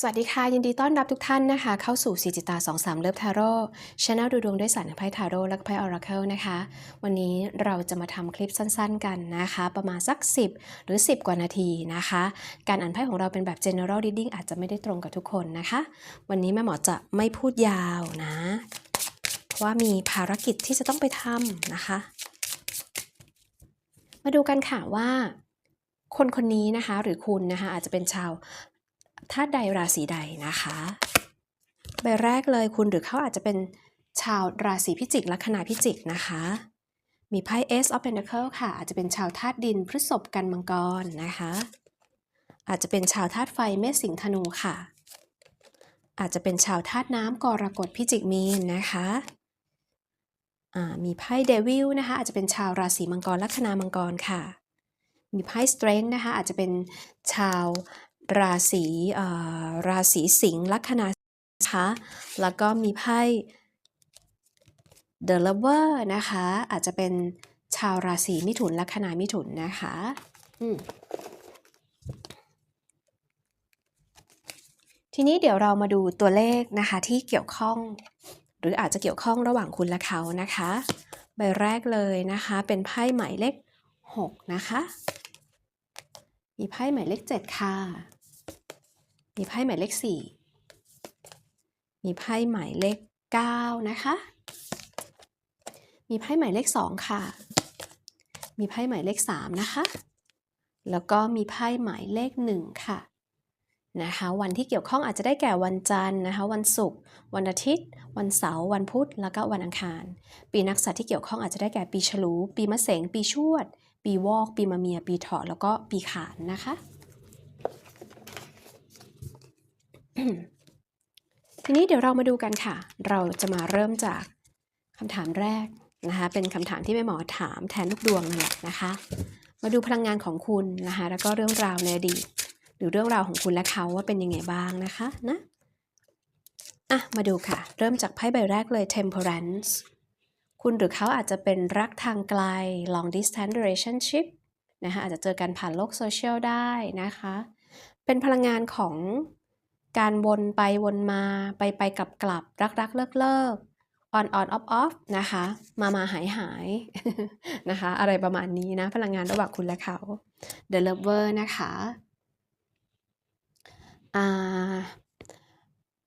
สวัสดีค่ะ ยินดีต้อนรับทุกท่านนะคะ เข้าสู่สีจิตา23 เลิฟทาโร่ช anel ดูดวงด้วยสารไพ่ทาโร่และไพ่ออราเคิลนะคะ วันนี้เราจะมาทำคลิปสั้นๆกันนะคะ ประมาณสัก 10 หรือ 10 กว่านาทีนะคะ การอ่านไพ่ของเราเป็นแบบ general reading อาจจะไม่ได้ตรงกับทุกคนนะคะ วันนี้แม่หมอจะไม่พูดยาวนะเพราะว่ามีภารกิจที่จะต้องไปทำนะคะ มาดูกันค่ะว่าคนคนนี้นะคะหรือคุณนะคะอาจจะเป็นชาว ธาตุใดราศีใดนะคะใบแรกเลยคุณหรือเขาอาจจะเป็นชาวราศีพิจิกลัคนาพิจิกนะคะ มีไพ่ Ace of Pentacle ค่ะ อาจจะเป็นชาวธาตุดินพฤษภกันมังกรนะคะ อาจจะเป็นชาวธาตุไฟเมษสิงธนูค่ะ อาจจะเป็นชาวธาตุน้ำกรกฎพิจิกมีนนะคะมีไพ่เดวิลนะคะ อาจจะเป็นชาวราศีมังกรลัคนามังกรค่ะ มีไพ่ Strength นะคะ อาจจะเป็นชาว ราศีราศีสิงห์ลัคนาคะแล้วก็มีไพ่ The Lover นะคะ อาจจะเป็นชาวราศีมิถุนลัคนามิถุนนะคะทีนี้เดี๋ยวเรามาดูตัวเลขนะคะที่เกี่ยวข้อง หรืออาจจะเกี่ยวข้องระหว่างคุณและเขานะคะ ใบแรกเลยนะคะเป็นไพ่หมายเลข6นะคะ มีไพ่หมายเลข7ค่ะ มีไพ่หมายเลข4มีไพ่หมายเลข9นะคะ มีไพ่หมายเลข2ค่ะ มีไพ่หมายเลข3นะคะ แล้วก็มีไพ่หมายเลข1ค่ะนะคะวันที่เกี่ยวข้องอาจจะได้แก่วันจันทร์นะคะวันศุกร์วันอาทิตย์ วันเสาร์วันพุธแล้วก็วันอังคาร ปีนักษัตรที่เกี่ยวข้องอาจจะได้แก่ปีฉลู ปีมะเสงปีชวด ปีวอก ปีมะเมีย ปีเถาะแล้วก็ปีขานนะคะ ทีนี้เดี๋ยวเรามาดูกันค่ะ เราจะมาเริ่มจากคำถามแรกนะคะ เป็นคำถามที่แม่หมอถามแทนลูกดวงนั่นแหละนะคะ มาดูพลังงานของคุณนะคะ แล้วก็เรื่องราวในอดีตหรือเรื่องราวของคุณและเขาว่าเป็นยังไงบ้างนะคะนะอะมาดูค่ะ เริ่มจากไพ่ใบแรกเลย temperance คุณหรือเขาอาจจะเป็นรักทางไกล long distance relationship นะคะอาจจะเจอกันผ่านโลกโซเชียลได้นะคะ เป็นพลังงานของ การวนไปวนมาไปไปกลับกลับรักรักเลิกเลิก on on off off นะคะ มามาหายหายนะคะ อะไรประมาณนี้นะ พลังงานระหว่างคุณและเขา the lover นะคะอ่า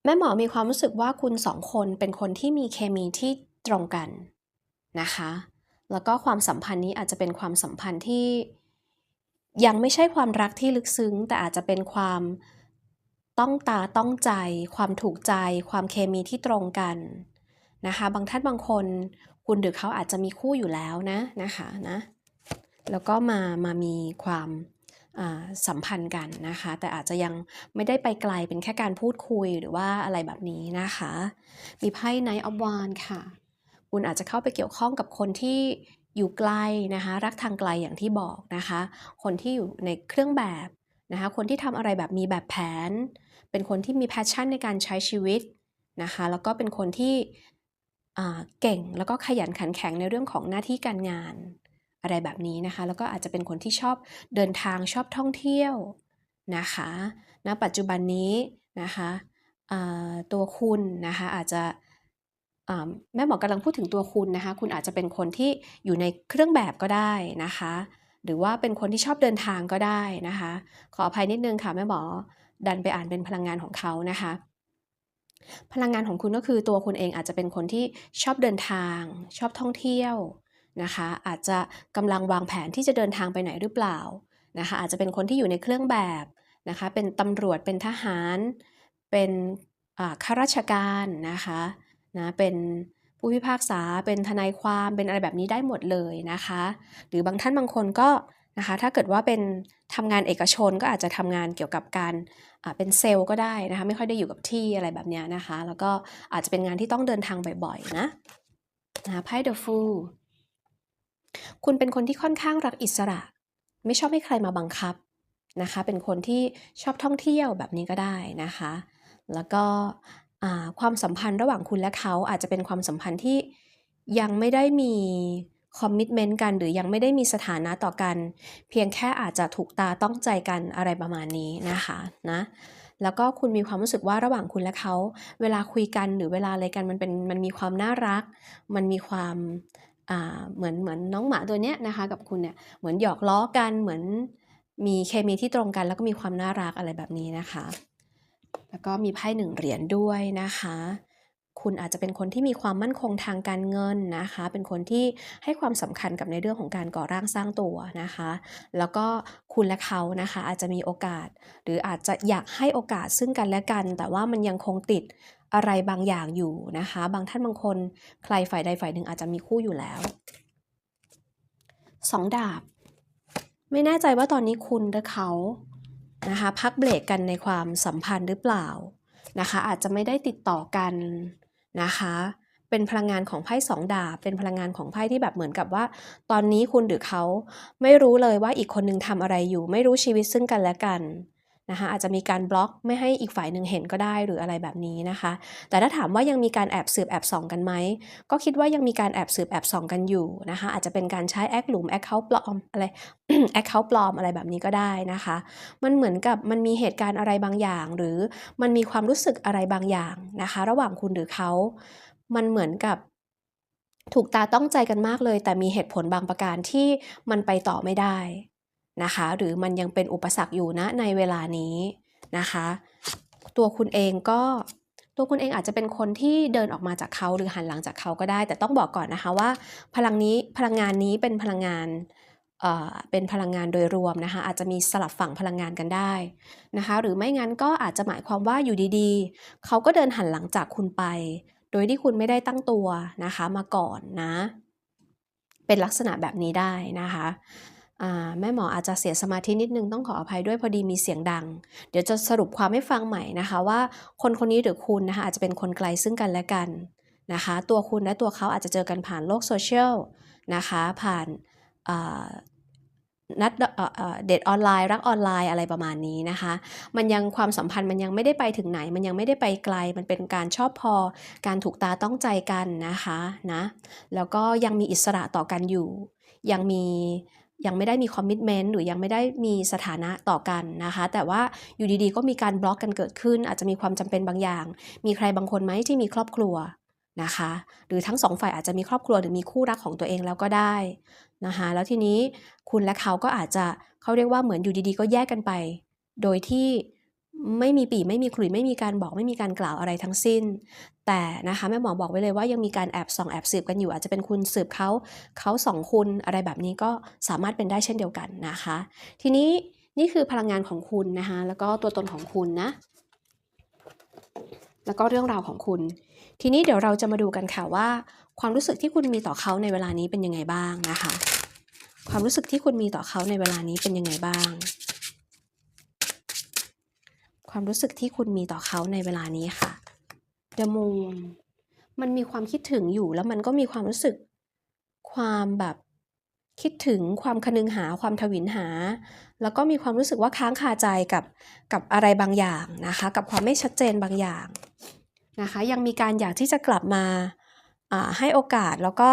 แม่หมอมีความรู้สึกว่าคุณสองคนเป็นคนที่มีเคมีที่ตรงกันนะคะ แล้วก็ความสัมพันธ์นี้อาจจะเป็นความสัมพันธ์ที่ยังไม่ใช่ความรักที่ลึกซึ้ง แต่อาจจะเป็นความ ต้องตาต้องใจ ความถูกใจ ความเคมีที่ตรงกันนะคะ บางท่านบางคนคุณหรือเขาอาจจะมีคู่อยู่แล้วนะนะคะนะแล้วก็มามามีความสัมพันธ์กันนะคะ แต่อาจจะยังไม่ได้ไปไกลเป็นแค่การพูดคุยหรือว่าอะไรแบบนี้นะคะ มีไพ่ Knight of Wands ค่ะ คุณอาจจะเข้าไปเกี่ยวข้องกับคนที่อยู่ไกลนะคะ รักทางไกลอย่างที่บอกนะคะ คนที่อยู่ในเครื่องแบบนะคะ คนที่ทำอะไรแบบมีแบบแผน เป็นคนที่มีแพชชั่นในการใช้ชีวิตนะคะแล้วก็เป็นคนที่เก่งแล้วก็ขยันขันแข็งในเรื่องของหน้าที่การงานอะไรแบบนี้นะคะ แล้วก็อาจจะเป็นคนที่ชอบเดินทางชอบท่องเที่ยวนะคะณปัจจุบันนี้นะคะตัวคุณนะคะอาจจะแม่หมอกำลังพูดถึงตัวคุณนะคะ คุณอาจจะเป็นคนที่อยู่ในเครื่องแบบก็ได้นะคะ หรือว่าเป็นคนที่ชอบเดินทางก็ได้นะคะ ขออภัยนิดนึงค่ะแม่หมอ ดันไปอ่านเป็นพลังงานของเขานะคะ พลังงานของคุณก็คือตัวคุณเองอาจจะเป็นคนที่ชอบเดินทาง ชอบท่องเที่ยวนะคะ อาจจะกำลังวางแผนที่จะเดินทางไปไหนหรือเปล่านะคะอาจจะเป็นคนที่อยู่ในเครื่องแบบนะคะเป็นตำรวจเป็นทหาร เป็นข้าราชการนะคะนะเป็นผู้พิพากษาเป็นทนายความเป็นอะไรแบบนี้ได้หมดเลยนะคะ หรือบางท่านบางคนก็นะคะถ้าเกิดว่าเป็นทำงานเอกชนก็อาจจะทำงานเกี่ยวกับการ เป็นเซลล์ก็ได้นะคะ ไม่ค่อยได้อยู่กับที่อะไรแบบนี้นะคะ แล้วก็อาจจะเป็นงานที่ต้องเดินทางบ่อยๆนะนะไพ่ The Fool คุณเป็นคนที่ค่อนข้างรักอิสระ ไม่ชอบให้ใครมาบังคับนะคะ เป็นคนที่ชอบท่องเที่ยวแบบนี้ก็ได้นะคะ แล้วก็ความสัมพันธ์ระหว่างคุณและเขาอาจจะเป็นความสัมพันธ์ที่ยังไม่ได้มี คอมมิชเมนต์กันหรือยังไม่ได้มีสถานะต่อกัน เพียงแค่อาจจะถูกตาต้องใจกันอะไรประมาณนี้นะคะนะแล้วก็คุณมีความรู้สึกว่าระหว่างคุณและเขา เวลาคุยกันหรือเวลาอะไรกันมันเป็นมันมีความน่ารัก มันมีความอ่าเหมือนเหมือนน้องหมาตัวเนี้ยนะคะกับคุณเนี่ยเหมือนหยอกล้อกันเหมือนมีเคมีที่ตรงกันแล้วก็มีความน่ารักอะไรแบบนี้นะคะ แล้วก็มีไพ่หนึ่งเหรียญด้วยนะคะ คุณอาจจะเป็นคนที่มีความมั่นคงทางการเงินนะคะ เป็นคนที่ให้ความสำคัญกับในเรื่องของการก่อร่างสร้างตัวนะคะ แล้วก็คุณและเขานะคะอาจจะมีโอกาส หรืออาจจะอยากให้โอกาสซึ่งกันและกัน แต่ว่ามันยังคงติดอะไรบางอย่างอยู่นะคะ บางท่านบางคนใครฝ่ายใดฝ่ายหนึ่งอาจจะมีคู่อยู่แล้วสองดาบ ไม่แน่ใจว่าตอนนี้คุณและเขานะคะพักเบรกกันในความสัมพันธ์หรือเปล่านะคะ อาจจะไม่ได้ติดต่อกัน นะคะ เป็นพลังงานของไพ่สองดาบ เป็นพลังงานของไพ่ที่แบบเหมือนกับว่า ตอนนี้คุณหรือเขาไม่รู้เลยว่าอีกคนนึงทำอะไรอยู่ ไม่รู้ชีวิตซึ่งกันและกัน นะคะอาจจะมีการบล็อกไม่ให้อีกฝ่ายหนึ่งเห็นก็ได้หรืออะไรแบบนี้นะคะ แต่ถ้าถามว่ายังมีการแอบสืบแอบส่องกันไหมก็คิดว่ายังมีการแอบสืบแอบส่องกันอยู่นะคะ อาจจะเป็นการใช้แอคหลุมแอคเคาท์ปลอมอะไรแอคเคาท์ปลอมอะไรแบบนี้ก็ได้นะคะ มันเหมือนกับมันมีเหตุการณ์อะไรบางอย่าง หรือมันมีความรู้สึกอะไรบางอย่างนะคะ ระหว่างคุณหรือเขามันเหมือนกับถูกตาต้องใจกันมากเลย แต่มีเหตุผลบางประการที่มันไปต่อไม่ได้ นะคะ หรือมันยังเป็นอุปสรรคอยู่นะในเวลานี้นะคะ ตัวคุณเองก็ตัวคุณเองอาจจะเป็นคนที่เดินออกมาจากเขาหรือหันหลังจากเขาก็ได้ แต่ต้องบอกก่อนนะคะว่า พลังนี้พลังงานนี้เป็นพลังงานเอ่อเป็นพลังงานโดยรวมนะคะ อาจจะมีสลับฝั่งพลังงานกันได้นะคะ หรือไม่งั้นก็อาจจะหมายความว่าอยู่ดีๆ เขาก็เดินหันหลังจากคุณไป โดยที่คุณไม่ได้ตั้งตัวนะคะมาก่อนนะ เป็นลักษณะแบบนี้ได้นะคะ แม่หมออาจจะเสียสมาธินิดนึงต้องขออภัยด้วยพอดีมีเสียงดัง เดี๋ยวจะสรุปความให้ฟังใหม่นะคะ ว่าคนคนนี้หรือคุณนะคะอาจจะเป็นคนไกลซึ่งกันและกันนะคะ ตัวคุณและตัวเขาอาจจะเจอกันผ่านโลกโซเชียลนะคะผ่านนัดเดทออนไลน์ รักออนไลน์อะไรประมาณนี้นะคะ มันยังความสัมพันธ์มันยังไม่ได้ไปถึงไหน มันยังไม่ได้ไปไกล มันเป็นการชอบพอ การถูกตาต้องใจกันนะคะนะแล้วก็ยังมีอิสระต่อกันอยู่ ยังมี ยังไม่ได้มีคอมมิชเมนต์หรือยังไม่ได้มีสถานะต่อกันนะคะ แต่ว่าอยู่ดีๆ ก็มีการบล็อกกันเกิดขึ้น อาจจะมีความจำเป็นบางอย่าง มีใครบางคนไหมที่มีครอบครัวนะคะ หรือทั้งสองฝ่ายอาจจะมีครอบครัวหรือมีคู่รักของตัวเองแล้วก็ได้นะคะแล้วทีนี้คุณและเขาก็อาจจะเขาเรียกว่าเหมือนอยู่ดีๆ ก็แยกกันไป โดยที่ ไม่มีปีไม่มีขลุ่ยไม่มีการบอกไม่มีการกล่าวอะไรทั้งสิ้น แต่นะคะแม่หมอบอกไว้เลยว่ายังมีการแอบส่องแอบสืบกันอยู่ อาจจะเป็นคุณสืบเขาเขาสองคุณอะไรแบบนี้ก็สามารถเป็นได้เช่นเดียวกันนะคะ ทีนี้นี่คือพลังงานของคุณนะคะแล้วก็ตัวตนของคุณนะ แล้วก็เรื่องราวของคุณ ทีนี้เดี๋ยวเราจะมาดูกันค่ะว่า ความรู้สึกที่คุณมีต่อเขาในเวลานี้เป็นยังไงบ้างนะคะ ความรู้สึกที่คุณมีต่อเขาในเวลานี้เป็นยังไงบ้าง ความรู้สึกที่คุณมีต่อเขาในเวลานี้ค่ะ The Moon มันมีความคิดถึงอยู่แล้วมันก็มีความรู้สึก ความแบบคิดถึงความคนึงหาความทวินหา แล้วก็มีความรู้สึกว่าค้างคาใจกับกับอะไรบางอย่างนะคะ กับความไม่ชัดเจนบางอย่างนะคะ ยังมีการอยากที่จะกลับมาอ่าให้โอกาสแล้วก็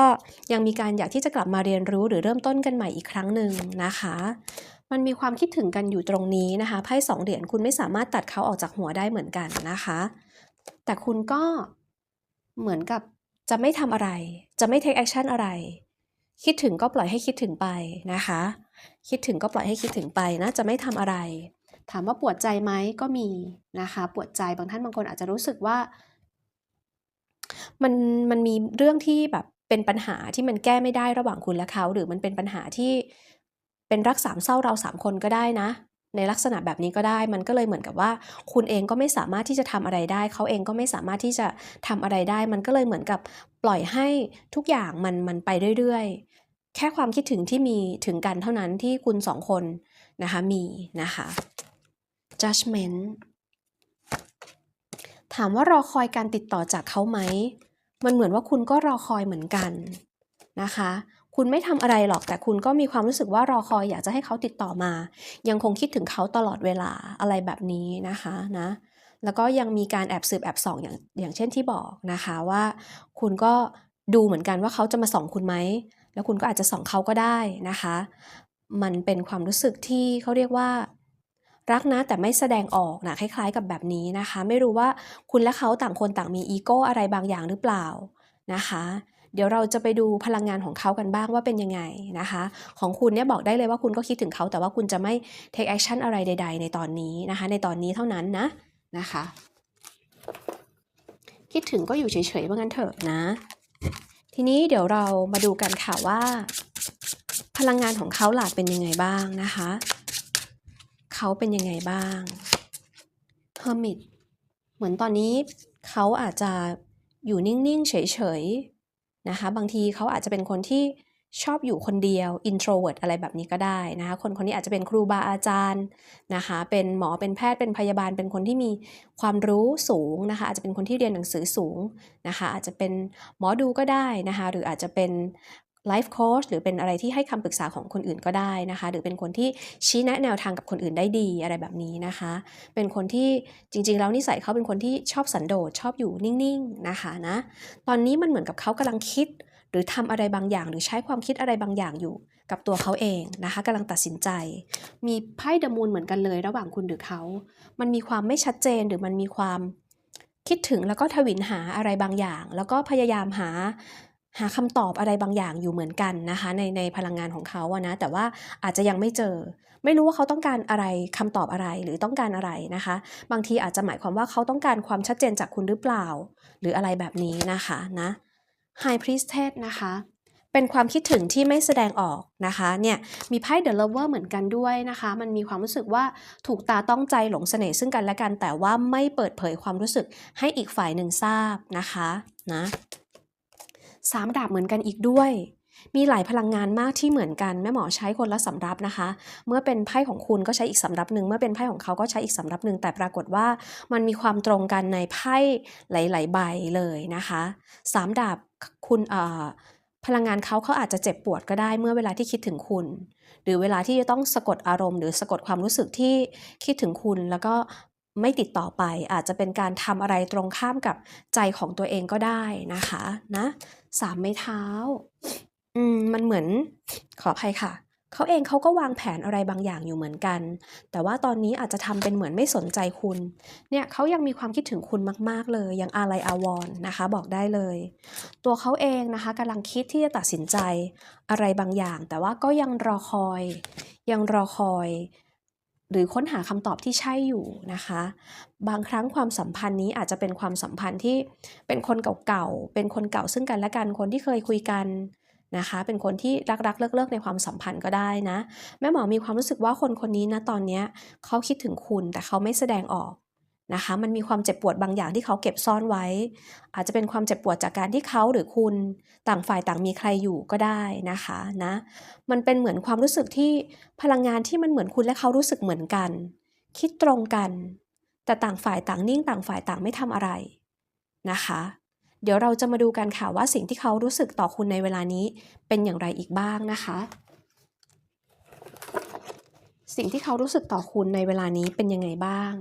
ยังมีการอยากที่จะกลับมาเรียนรู้หรือเริ่มต้นกันใหม่อีกครั้งหนึ่งนะคะ มันมีความคิดถึงกันอยู่ตรงนี้นะคะไพ่สองเหรียญคุณไม่สามารถตัดเขาออกจากหัวได้เหมือนกันนะคะ แต่คุณก็เหมือนกับจะไม่ทำอะไร จะไม่ take action อะไร คิดถึงก็ปล่อยให้คิดถึงไปนะคะ คิดถึงก็ปล่อยให้คิดถึงไปนะจะไม่ทำอะไร ถามว่าปวดใจไหมก็มีนะคะปวดใจบางท่านบางคนอาจจะรู้สึกว่ามันมันมีเรื่องที่แบบเป็นปัญหาที่มันแก้ไม่ได้ระหว่างคุณและเขา หรือมันเป็นปัญหาที่ เป็นรักสามเศร้าเราสามคนก็ได้นะ ในลักษณะแบบนี้ก็ได้ มันก็เลยเหมือนกับว่า คุณเองก็ไม่สามารถที่จะทำอะไรได้ เขาเองก็ไม่สามารถที่จะทำอะไรได้ มันก็เลยเหมือนกับปล่อยให้ทุกอย่างมันมันไปเรื่อยๆ แค่ความคิดถึงที่มีถึงกันเท่านั้นที่คุณสองคนนะคะมีนะคะ judgment ถามว่ารอคอยการติดต่อจากเขาไหม มันเหมือนว่าคุณก็รอคอยเหมือนกันนะคะ คุณไม่ทำอะไรหรอกแต่คุณก็มีความรู้สึกว่ารอคอยอยากจะให้เขาติดต่อมา ยังคงคิดถึงเขาตลอดเวลาอะไรแบบนี้นะคะนะแล้วก็ยังมีการแอบสืบแอบส่องอย่างอย่างเช่นที่บอกนะคะว่า คุณก็ดูเหมือนกันว่าเขาจะมาส่องคุณไหมแล้วคุณก็อาจจะส่องเขาก็ได้นะคะ มันเป็นความรู้สึกที่เขาเรียกว่ารักนะแต่ไม่แสดงออกนะคล้ายๆกับแบบนี้นะคะ ไม่รู้ว่าคุณและเขาต่างคนต่างมีอีโก้อะไรบางอย่างหรือเปล่านะคะ เดี๋ยวเราจะไปดูพลังงานของเขากันบ้างว่าเป็นยังไงนะคะ ของคุณเนี่ยบอกได้เลยว่าคุณก็คิดถึงเขาแต่ว่าคุณจะไม่ take action อะไรใด ๆ ในตอนนี้นะคะ ในตอนนี้เท่านั้นนะนะคะ คิดถึงก็อยู่เฉยๆว่างั้นเถอะนะ ทีนี้เดี๋ยวเรามาดูกันค่ะว่า พลังงานของเขาหลาเป็นยังไงบ้างนะคะ เขาเป็นยังไงบ้าง Hermit เหมือนตอนนี้เขาอาจจะอยู่นิ่ง ๆ เฉย ๆ นะคะ บางทีเขาอาจจะเป็นคนที่ชอบอยู่คนเดียว introvert อะไรแบบนี้ก็ได้นะคะ คนคนนี้อาจจะเป็นครูบาอาจารย์นะคะ เป็นหมอ เป็นแพทย์ เป็นพยาบาล เป็นคนที่มีความรู้สูงนะคะ อาจจะเป็นคนที่เรียนหนังสือสูงนะคะ อาจจะเป็นหมอดูก็ได้นะคะ หรืออาจจะเป็น ไลฟ์โค้ชหรือเป็นอะไรที่ให้คำปรึกษาของคนอื่นก็ได้นะคะ หรือเป็นคนที่ชี้แนะแนวทางกับคนอื่นได้ดีอะไรแบบนี้นะคะ เป็นคนที่จริงๆ แล้วนิสัยเขาเป็นคนที่ชอบสันโดษชอบอยู่นิ่งๆนะคะนะตอนนี้มันเหมือนกับเขากำลังคิด หรือทำอะไรบางอย่าง หรือใช้ความคิดอะไรบางอย่างอยู่กับตัวเขาเองนะคะกำลังตัดสินใจ มีไพ่ดมูลเหมือนกันเลยระหว่างคุณหรือเขา มันมีความไม่ชัดเจนหรือมันมีความคิดถึงแล้วก็ทวินหาอะไรบางอย่าง แล้วก็พยายามหา หาคำตอบอะไรบางอย่างอยู่เหมือนกันนะคะในในพลังงานของเขาอะนะแต่ว่าอาจจะยังไม่เจอ ไม่รู้ว่าเขาต้องการอะไรคำตอบอะไรหรือต้องการอะไรนะคะ บางทีอาจจะหมายความว่าเขาต้องการความชัดเจนจากคุณหรือเปล่า หรืออะไรแบบนี้นะคะนะ High Priestess นะคะเป็นความคิดถึงที่ไม่แสดงออกนะคะเนี่ยมีไพ่ The Lover เหมือนกันด้วยนะคะ มันมีความรู้สึกว่าถูกตาต้องใจหลงเสน่ห์ซึ่งกันและกัน แต่ว่าไม่เปิดเผยความรู้สึกให้อีกฝ่ายหนึ่งทราบนะคะนะ สามดาบเหมือนกันอีกด้วย มีหลายพลังงานมากที่เหมือนกันแม่หมอใช้คนละสำรับนะคะ เมื่อเป็นไพ่ของคุณก็ใช้อีกสำรับหนึ่งเมื่อเป็นไพ่ของเขาก็ใช้อีกสำรับหนึ่งแต่ปรากฏว่ามันมีความตรงกันในไพ่หลาย ๆ ใบเลยนะคะสามดาบคุณเอ่อพลังงานเขาเขาอาจจะเจ็บปวดก็ได้เมื่อเวลาที่คิดถึงคุณ หรือเวลาที่จะต้องสะกดอารมณ์ หรือสะกดความรู้สึกที่คิดถึงคุณ แล้วก็ ไม่ติดต่อไป อาจจะเป็นการทำอะไรตรงข้ามกับใจของตัวเองก็ได้นะคะนะสามไม้เท้าอืมมันเหมือนขออภัยค่ะเขาเองเขาก็วางแผนอะไรบางอย่างอยู่เหมือนกัน แต่ว่าตอนนี้อาจจะทำเป็นเหมือนไม่สนใจคุณ เนี่ยเขายังมีความคิดถึงคุณมาก ๆ เลย ยังอาลัยอาวรณ์นะคะบอกได้เลย ตัวเขาเองนะคะกำลังคิดที่จะตัดสินใจอะไรบางอย่าง แต่ว่าก็ยังรอคอย ยังรอคอย หรือค้นหาคำตอบที่ใช่อยู่นะคะ บางครั้งความสัมพันธ์นี้อาจจะเป็นความสัมพันธ์ที่เป็นคนเก่าๆ เป็นคนเก่าซึ่งกันและกัน คนที่เคยคุยกันนะคะ เป็นคนที่รักๆ เลิกๆ ในความสัมพันธ์ก็ได้นะ แม่หมอมีความรู้สึกว่าคนคนนี้นะตอนนี้เขาคิดถึงคุณแต่เขาไม่แสดงออก นะคะ มันมีความเจ็บปวดบางอย่างที่เขาเก็บซ่อนไว้ อาจจะเป็นความเจ็บปวดจากการที่เขาหรือคุณต่างฝ่ายต่างมีใครอยู่ก็ได้นะคะนะ มันเป็นเหมือนความรู้สึกที่พลังงานที่มันเหมือนคุณและเขารู้สึกเหมือนกัน คิดตรงกัน แต่ต่างฝ่ายต่างนิ่งต่างฝ่ายต่างไม่ทำอะไรนะคะ เดี๋ยวเราจะมาดูกันค่ะว่าสิ่งที่เขารู้สึกต่อคุณในเวลานี้เป็นอย่างไรอีกบ้างนะคะ สิ่งที่เขารู้สึกต่อคุณในเวลานี้เป็นยังไงบ้าง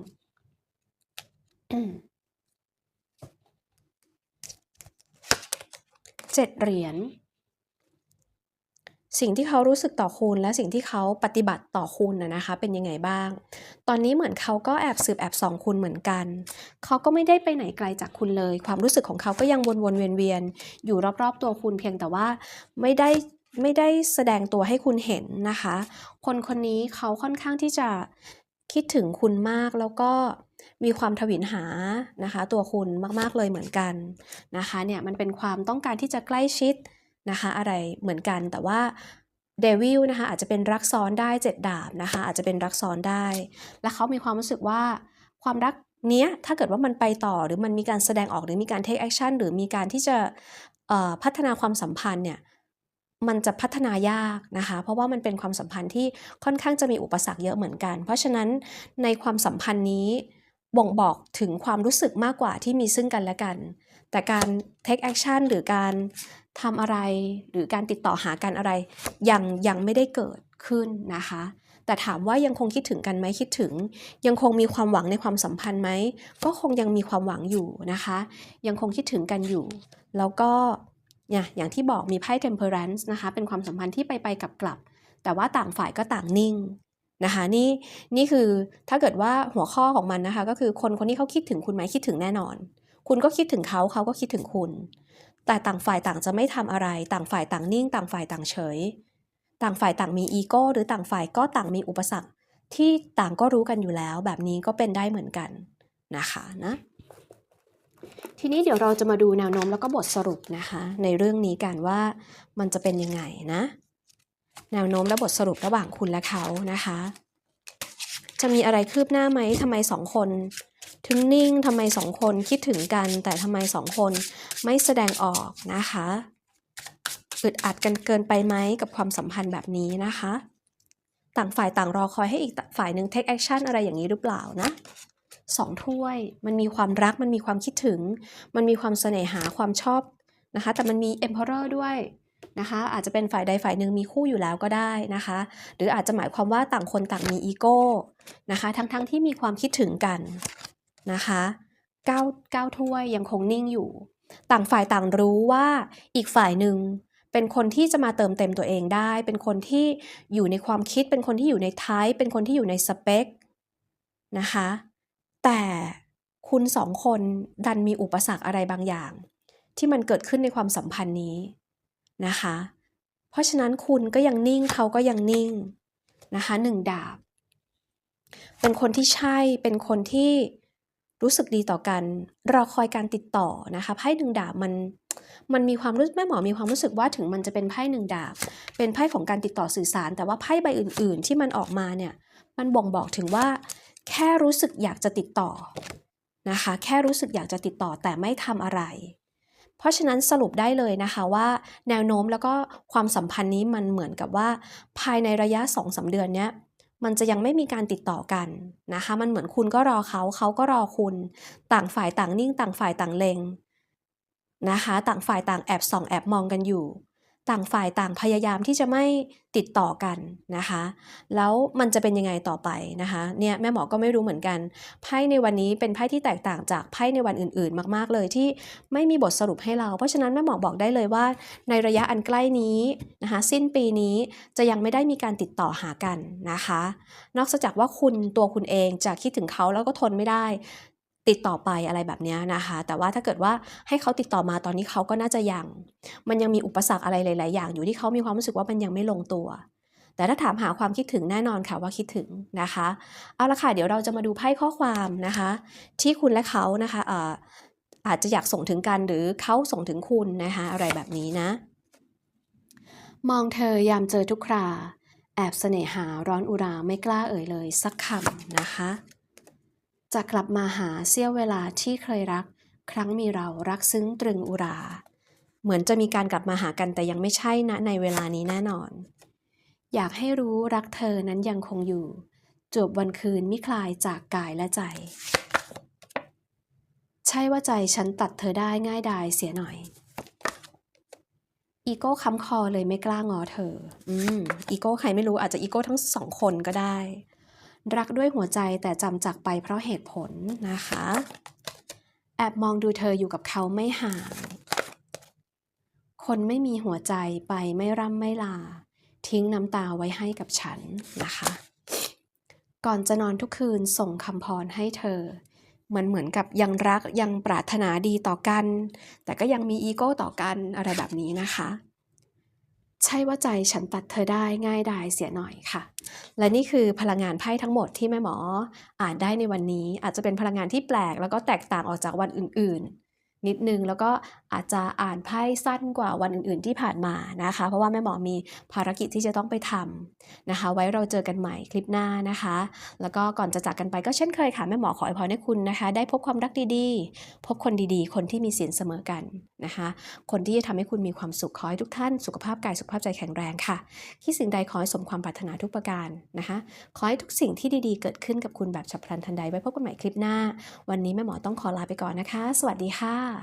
เจ็ดเหรียญสิ่งที่เขารู้สึกต่อคุณและสิ่งที่เขาปฏิบัติต่อคุณนะนะคะ เป็นยังไงบ้าง ตอนนี้เหมือนเขาก็แอบสืบแอบส่องคุณเหมือนกัน เขาก็ไม่ได้ไปไหนไกลจากคุณเลย ความรู้สึกของเขาก็ยังวนๆเวียนๆอยู่รอบๆตัวคุณเพียงแต่ว่าไม่ได้ไม่ได้แสดงตัวให้คุณเห็นนะคะ คนคนนี้เขาค่อนข้างที่จะคิดถึงคุณมากแล้วก็ มีความทวินหานะคะ ตัวคุณมากๆเลยเหมือนกันนะคะเนี่ยมันเป็นความต้องการที่จะใกล้ชิดนะคะอะไรเหมือนกันแต่ว่าเดวิลนะคะอาจจะเป็นรักซ้อนได้เจ็ดดาบนะคะอาจจะเป็นรักซ้อนได้ และเขามีความรู้สึกว่าความรักเนี้ยถ้าเกิดว่ามันไปต่อหรือมันมีการแสดงออกหรือมีการ take action หรือมีการที่จะพัฒนาความสัมพันธ์เนี่ยมันจะพัฒนายากนะคะ เพราะว่ามันเป็นความสัมพันธ์ที่ค่อนข้างจะมีอุปสรรคเยอะเหมือนกัน เพราะฉะนั้นในความสัมพันธ์นี้ บ่งบอกถึงความรู้สึกมากกว่าที่มีซึ่งกันและกัน แต่การ take action หรือการทำอะไร หรือการติดต่อหากันอะไร ยังยังไม่ได้เกิดขึ้นนะคะ แต่ถามว่ายังคงคิดถึงกันไหมคิดถึง ยังคงมีความหวังในความสัมพันธ์ไหมก็คงยังมีความหวังอยู่นะคะ ยังคงคิดถึงกันอยู่ แล้วก็เนี่ยอย่างที่บอกมีไพ่ temperance นะคะเป็นความสัมพันธ์ที่ไปไปกลับกลับ แต่ว่าต่างฝ่ายก็ต่างนิ่ง นะคะนี่นี่คือถ้าเกิดว่าหัวข้อของมันนะคะ ก็คือคนคนที่เขาคิดถึงคุณไหมคิดถึงแน่นอน คุณก็คิดถึงเขาเขาก็คิดถึงคุณ แต่ต่างฝ่ายต่างจะไม่ทำอะไร ต่างฝ่ายต่างนิ่ง ต่างฝ่ายต่างเฉย ต่างฝ่ายต่างมีอีโก้หรือต่างฝ่ายก็ต่างมีอุปสรรค ที่ต่างก็รู้กันอยู่แล้ว แบบนี้ก็เป็นได้เหมือนกันนะคะนะทีนี้เดี๋ยวเราจะมาดูแนวโน้มแล้วก็บทสรุปนะคะ ในเรื่องนี้กันว่ามันจะเป็นยังไงนะ แนวโน้มและบทสรุประหว่างคุณและเขานะคะ จะมีอะไรคืบหน้าไหมทำไมสองคนถึงนิ่งทำไมสองคนคิดถึงกัน แต่ทำไมสองคนไม่แสดงออกนะคะอึดอัดกันเกินไปไหมกับความสัมพันธ์แบบนี้นะคะ ต่างฝ่ายต่างรอคอยให้อีกฝ่ายหนึ่ง take action อะไรอย่างนี้หรือเปล่านะสองถ้วย มันมีความรักมันมีความคิดถึง มันมีความเสน่หาความชอบนะคะ แต่มันมี emperor ด้วย นะคะ อาจจะเป็นฝ่ายใดฝ่ายหนึ่งมีคู่อยู่แล้วก็ได้นะคะ หรืออาจจะหมายความว่าต่างคนต่างมีอีโก้นะคะ ทั้งๆทที่มีความคิดถึงกันนะคะก้าเก้าถ้วยยังคงนิ่งอยู่ ต่างฝ่ายต่างรู้ว่าอีกฝ่ายหนึ่งเป็นคนที่จะมาเติมเต็มตัวเองได้ เป็นคนที่อยู่ในความคิด เป็นคนที่อยู่ในไทป์เป็นคนที่อยู่ในสเปคนะคะ แต่คุณสองคนดันมีอุปสรรคอะไรบางอย่าง ที่มันเกิดขึ้นในความสัมพันธ์นี้ นะคะ เพราะฉะนั้นคุณก็ยังนิ่งเขาก็ยังนิ่งนะคะหนึ่งดาบ เป็นคนที่ใช่เป็นคนที่รู้สึกดีต่อกันรอคอยการติดต่อนะคะไพ่หนึ่งดาบมันมันมีความรู้แม่หมอมีความรู้สึกว่าถึงมันจะเป็นไพ่หนึ่งดาบ เป็นไพ่ของการติดต่อสื่อสาร แต่ว่าไพ่ใบอื่น ๆ ที่มันออกมาเนี่ยมันบ่งบอกถึงว่า แค่รู้สึกอยากจะติดต่อนะคะ แค่รู้สึกอยากจะติดต่อแต่ไม่ทำอะไร เพราะฉะนั้นสรุปได้เลยนะคะว่าแนวโน้มแล้วก็ความสัมพันธ์นี้มันเหมือนกับว่า ภายในระยะ2อสเดือนเนี้ยมันจะยังไม่มีการติดต่อกันนะคะ มันเหมือนคุณก็รอเขาเขาก็รอคุณ ต่างฝ่ายต่างนิ่งต่างฝ่ายต่างเลงนะคะ ต่างฝ่ายต่างแอบส่องแอบมองกันอยู่ ต่างฝ่ายต่างพยายามที่จะไม่ติดต่อกันนะคะ แล้วมันจะเป็นยังไงต่อไปนะคะเนี่ยแม่หมอก็ไม่รู้เหมือนกันไพ่ในวันนี้เป็นไพ่ที่แตกต่างจากไพ่ในวันอื่นๆ มากๆเลยที่ไม่มีบทสรุปให้เรา เพราะฉะนั้นแม่หมอบอกได้เลยว่า ในระยะอันใกล้นี้นะคะสิ้นปีนี้จะยังไม่ได้มีการติดต่อหากันนะคะ นอกจากว่าคุณตัวคุณเองจะคิดถึงเขาแล้วก็ทนไม่ได้ ติดต่อไปอะไรแบบนี้นะคะ แต่ว่าถ้าเกิดว่าให้เขาติดต่อมาตอนนี้เขาก็น่าจะยัง มันยังมีอุปสรรคอะไรหลาย ๆ อย่างอยู่ที่เขามีความรู้สึกว่ามันยังไม่ลงตัว แต่ถ้าถามหาความคิดถึงแน่นอนค่ะว่าคิดถึงนะคะ เอาละค่ะเดี๋ยวเราจะมาดูไพ่ข้อความนะคะ ที่คุณและเขานะคะอาอาจจะอยากส่งถึงกันหรือเขาส่งถึงคุณนะคะอะไรแบบนี้นะ มองเธอยามเจอทุกครา แอบเสน่หาร้อนอุราไม่กล้าเอ่ยเลยสักคำนะคะ จะกลับมาหาเสี้ยวเวลาที่เคยรัก ครั้งมีเรารักซึ้งตรึงอุรา เหมือนจะมีการกลับมาหากันแต่ยังไม่ใช่นะในเวลานี้แน่นอน อยากให้รู้รักเธอนั้นยังคงอยู่ จบวันคืนมิคลายจากกายและใจ ใช่ว่าใจฉันตัดเธอได้ง่ายดายเสียหน่อย อีโก้ค้ำคอเลยไม่กล้างอเธอ อืม อีโก้ใครไม่รู้อาจจะอีโก้ทั้งสองคนก็ได้ รักด้วยหัวใจแต่จำจากไปเพราะเหตุผลนะคะ แอบมองดูเธออยู่กับเขาไม่ห่าง คนไม่มีหัวใจไปไม่ร่ำไม่ลา ทิ้งน้ำตาไว้ให้กับฉันนะคะ ก่อนจะนอนทุกคืนส่งคำพรให้เธอ มันเหมือนกับยังรักยังปรารถนาดีต่อกัน แต่ก็ยังมีอีโก้ต่อกันอะไรแบบนี้นะคะ ใช่ว่าใจฉันตัดเธอได้ง่ายดายเสียหน่อยค่ะ และนี่คือพลังงานไพ่ทั้งหมดที่แม่หมออ่านได้ในวันนี้อาจจะเป็นพลังงานที่แปลกแล้วก็แตกต่างออกจากวันอื่น นิดนึง แล้วก็อาจจะอ่านไพ่สั้นกว่าวันอื่น ๆ ที่ผ่านมานะคะ เพราะว่าแม่หมอมีภารกิจที่จะต้องไปทำนะคะ ไว้เราเจอกันใหม่คลิปหน้านะคะ แล้วก็ก่อนจะจากกันไปก็เช่นเคยค่ะแม่หมอขออวยพรให้คุณนะคะ ได้พบความรักดีๆ พบคนดีๆ คนที่มีศีลเสมอกันนะคะ คนที่จะทำให้คุณมีความสุขขอให้ทุกท่านสุขภาพกายสุขภาพใจแข็งแรงค่ะที่สิ่งใดขอให้สมความปรารถนาทุกประการนะคะ ขอให้ทุกสิ่งที่ดีๆ เกิดขึ้นกับคุณแบบฉับพลันทันใดไว้พบกันใหม่คลิปหน้า วันนี้แม่หมอต้องขอลาไปก่อนนะคะ สวัสดีค่ะ